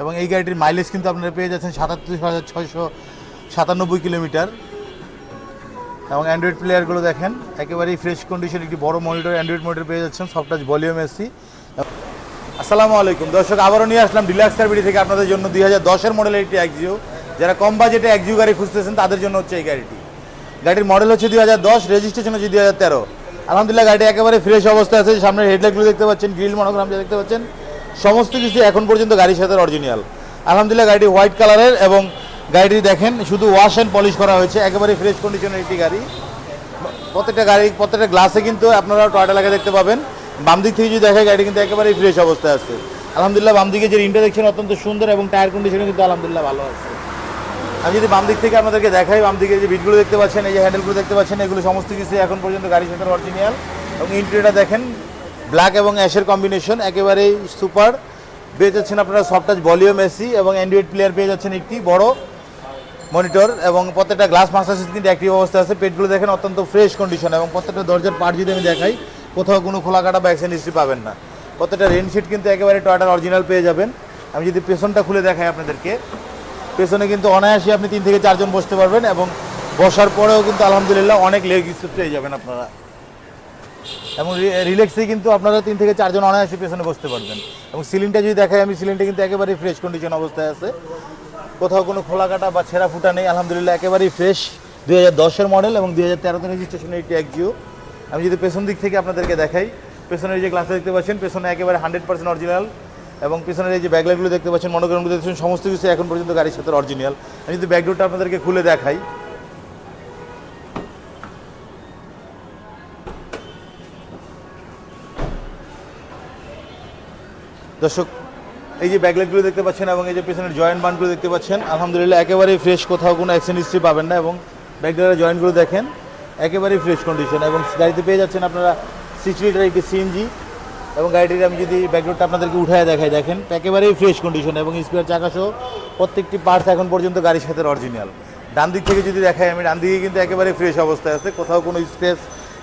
এবং এই গাড়িটির মাইলেজ কিন্তু আপনারা পেয়ে যাচ্ছেন সাতাত্তর হাজার ছয়শো সাতানব্বই কিলোমিটার। এবং অ্যান্ড্রয়েড প্লেয়ারগুলো দেখেন, একেবারেই ফ্রেশ কন্ডিশন একটি বড় মনিটর অ্যান্ড্রয়েড মনিটর পেয়ে যাচ্ছেন সফটাচ ভলিউম এসি আসসালামু আলাইকুম। দর্শক, আবারও নিয়ে আসলাম ডিলাক্স সার্ভিটি থেকে আপনাদের জন্য দুই হাজার দশের মডেলের একটি একজিও যারা কম বাজেটে একজিও গাড়ি খুঁজতেছেন, তাদের জন্য হচ্ছে এই গাড়িটি। গাড়ির মডেল হচ্ছে দুই হাজার দশ রেজিস্ট্রেশন হচ্ছে দুই হাজার তেরো। আলহামদুলিল্লাহ, গাড়িটি একেবারে ফ্রেশ অবস্থায় আছে। সামনের হেডলাইটগুলো দেখতে পাচ্ছেন গ্রিল মনোগ্রাম দেখতে পাচ্ছেন। সমস্ত কিছু এখন পর্যন্ত গাড়ির সাথে অরিজিনাল আলহামদুলিল্লাহ, গাড়িটি হোয়াইট কালারের এবং গাড়িটি দেখেন, শুধু ওয়াশ অ্যান্ড পলিশ করা হয়েছে। একেবারে ফ্রেশ কন্ডিশনের একটি গাড়ি। প্রত্যেকটা গাড়ি, প্রত্যেকটা গ্লাসে কিন্তু আপনারা টয়টা লাগা দেখতে পাবেন। বাম দিক থেকে যদি দেখে গাড়ি কিন্তু একেবারেই ফ্রেশ অবস্থায় আছে। আলহামদুলিল্লাহ, বাম দিকে যে রিনটা দেখছেন অত্যন্ত সুন্দর এবং টায়ার কন্ডিশন কিন্তু আলহামদুলিল্লাহ ভালো আছে। আমি যদি বাম দিক থেকে আপনাদেরকে দেখাই, বাম দিকে যে বিটগুলো দেখতে পাচ্ছেন, এই যে হ্যান্ডেলগুলো দেখতে পাচ্ছেন, এগুলো সমস্ত কিছু এখন পর্যন্ত গাড়ির সাথে অরিজিনাল এবং ইন্টেরিয়রটা দেখেন। ব্ল্যাক এবং অ্যাশের কম্বিনেশন, একেবারেই সুপার। পেয়ে যাচ্ছেন আপনারা সফটাচ ভলিউম এসি এবং অ্যান্ড্রয়েড প্লেয়ার পেয়ে যাচ্ছেন একটি বড় মনিটর এবং প্রত্যেকটা গ্লাস মাস্টার কিন্তু অ্যাক্টিভ অবস্থায় আছে। পেটগুলো দেখেন অত্যন্ত ফ্রেশ কন্ডিশন এবং প্রত্যেকটা দরজার পার্ট যদি আমি দেখাই, কোথাও কোনো খোলা কাটা বা অ্যাক্সিডেন্ট হিস্ট্রি পাবেন না। প্রত্যেকটা রেনশিট কিন্তু একেবারে টয়টার অরিজিনাল পেয়ে যাবেন। আমি যদি পেছনটা খুলে দেখাই আপনাদেরকে, পেছনে কিন্তু অনায়াসে আপনি তিন থেকে চারজন বসতে পারবেন এবং বসার পরেও কিন্তু আলহামদুলিল্লাহ অনেক লেগ পেয়ে যাবেন আপনারা। এবং রিল্যাক্সে কিন্তু আপনারা তিন থেকে চারজন অনায়াসে পেছনে বসতে পারবেন। এবং সিলিংটা যদি দেখাই, আমি সিলিংটা কিন্তু একেবারেই ফ্রেশ কন্ডিশন অবস্থায় আছে। কোথাও কোনো খোলা কাটা বা ছেঁড়া ফুটা নেই, আলহামদুলিল্লাহ একেবারেই ফ্রেশ দুই হাজার দশের মডেল এবং দুই হাজার তেরোতে রেজিস্ট্রেশনের একটি একজিও আমি যদি পেছন দিক থেকে আপনাদেরকে দেখাই, পেছনের যে গ্লাসটা দেখতে পাচ্ছেন, পেছনে একেবারে হান্ড্রেড পার্সেন্ট অরিজিনাল এবং পেছনের এই যে ব্যাগলাইটগুলো দেখতে পাচ্ছেন মনোগ্রামগুলো দেখতে পাচ্ছেন, সমস্ত কিছু এখন পর্যন্ত গাড়ির সাথে অরিজিনাল আমি যদি ব্যাকডোরটা আপনাদেরকে খুলে দেখাই দর্শক, এই যে ব্যাকলাইটগুলো দেখতে পাচ্ছেন এবং এই যে পেছনের জয়েন্ট বানগুলো দেখতে পাচ্ছেন, আলহামদুলিল্লাহ একেবারেই ফ্রেশ কোথাও কোনো অ্যাক্সিডেন্ট হিস্ট্রি পাবেন না এবং ব্যাকলাইটের জয়েন্টগুলো দেখেন, একেবারেই ফ্রেশ কন্ডিশন এবং গাড়িতে পেয়ে যাচ্ছেন আপনারা সিক্স লিটার একটি সিএনজি এবং গাড়িটির আমি যদি ব্যাকডোরটা আপনাদেরকে উঠায় দেখাই, দেখেন একেবারেই ফ্রেশ কন্ডিশন এবং স্পেয়ার চাকাসহ প্রত্যেকটি পার্টস এখন পর্যন্ত গাড়ির সাথে অরিজিনাল ডান দিক থেকে যদি দেখাই, আমি ডান দিকে কিন্তু একেবারে ফ্রেশ অবস্থায় আছে, কোথাও কোনো স্পেস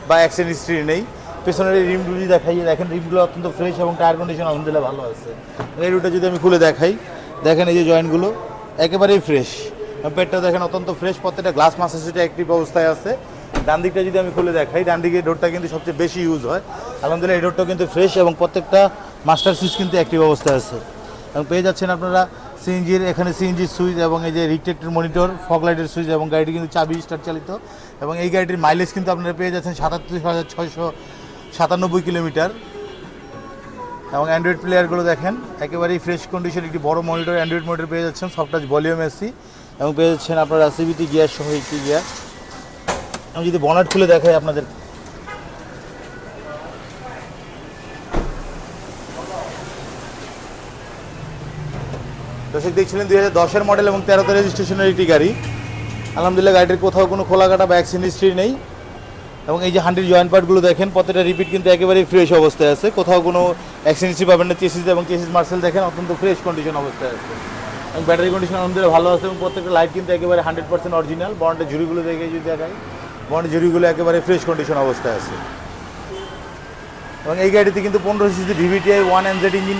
বা অ্যাক্সিডেন্ট হিস্ট্রি নেই। পেছনের এই রিমগুলো দেখাই দেখেন, রিমগুলো অত্যন্ত ফ্রেশ এবং টায়ার কন্ডিশন আলহামদুলিল্লাহ ভালো আছে। এই রুটটা যদি আমি খুলে দেখাই, দেখেন এই যে জয়েন্টগুলো একেবারেই ফ্রেশ পেটটা দেখেন অত্যন্ত ফ্রেশ প্রত্যেকটা গ্লাস মাসের সেটা অ্যাক্টিভ অবস্থায় আছে। ডান দিকটা যদি আমি খুলে দেখাই, ডান দিকে ডোরটা কিন্তু সবচেয়ে বেশি ইউজ হয়। আলহামদুলিল্লাহ এই ডোরটাও কিন্তু ফ্রেশ এবং প্রত্যেকটা মাস্টার সুইচ কিন্তু অ্যাক্টিভ অবস্থায় আছে। এবং পেয়ে যাচ্ছেন আপনারা সিএনজির এখানে সিএনজির সুইচ এবং এই যে রিটেক্টের মনিটর ফগ লাইটের সুইচ এবং গাড়িটি কিন্তু চাবি স্টার্ট চালিত। এবং এই গাড়িটির মাইলেজ কিন্তু আপনারা পেয়ে যাচ্ছেন সাতাত্তর হাজার ছয়শো সাতানব্বই কিলোমিটার। এবং অ্যান্ড্রয়েড প্লেয়ারগুলো দেখেন, একেবারেই ফ্রেশ কন্ডিশন একটি বড় মনিটর অ্যান্ড্রয়েড মনিটর পেয়ে যাচ্ছেন সফটাচ ভলিউম এসি এবং পেয়ে যাচ্ছেন আপনারা সিবিটি গিয়ার সহ একটি গিয়ার আমি যদি বনাট খুলে দেখাই আপনাদের। দর্শক, দেখছিলেন দুই হাজার দশের মডেল এবং তেরোতে রেজিস্ট্রেশনের একটি গাড়ি। আলহামদুলিল্লাহ, গাড়িটির কোথাও কোনো খোলা কাটা বা অ্যাক্সিডেন্ট হিস্ট্রি নেই। এবং এই যে হান্ড্রেড জয়েন্ট পার্টগুলো দেখেন, প্রত্যেকটা রিপিট কিন্তু একেবারেই ফ্রেশ অবস্থায় আছে। কোথাও কোনো অ্যাক্সিডেন্ট হিস্ট্রি পাবেন না। চেসিস এবং চেসিস মার্সেল দেখেন, অত্যন্ত ফ্রেশ কন্ডিশন অবস্থায় আছে। এবং ব্যাটারি কন্ডিশন আলহামদুলিল্লাহ ভালো আছে এবং প্রত্যেকটা লাইট কিন্তু একেবারে হান্ড্রেড পার্সেন্ট অরিজিনাল বন্ডের ঝুড়িগুলো দেখে যদি দেখাই বন্ডের ঝুড়িগুলো একেবারে ফ্রেশ কন্ডিশন অবস্থায় আছে। এবং এই গাড়িতে কিন্তু পনেরো CC DVTI one NZ engine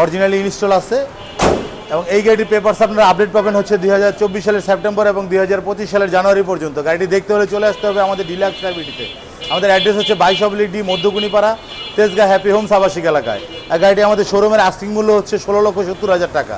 originally install আছে। এবং এই গাড়িটির পেপারস আপনারা আপডেট পাবেন হচ্ছে দুই হাজার চব্বিশ সালের সেপ্টেম্বর এবং দুই হাজার পঁচিশ সালের জানুয়ারি পর্যন্ত। গাড়িটি দেখতে হলে চলে আসতে হবে আমাদের ডিলাক্স সার্ভিটিতে আমাদের অ্যাড্রেস হচ্ছে বাইশ oblique D, Madhyakunipara, Tejgaon happy homes আবাসিক এলাকায়। আর গাড়িটি আমাদের শোরুমের আস্কিং মূল্য হচ্ছে ষোলো লক্ষ সত্তর হাজার টাকা।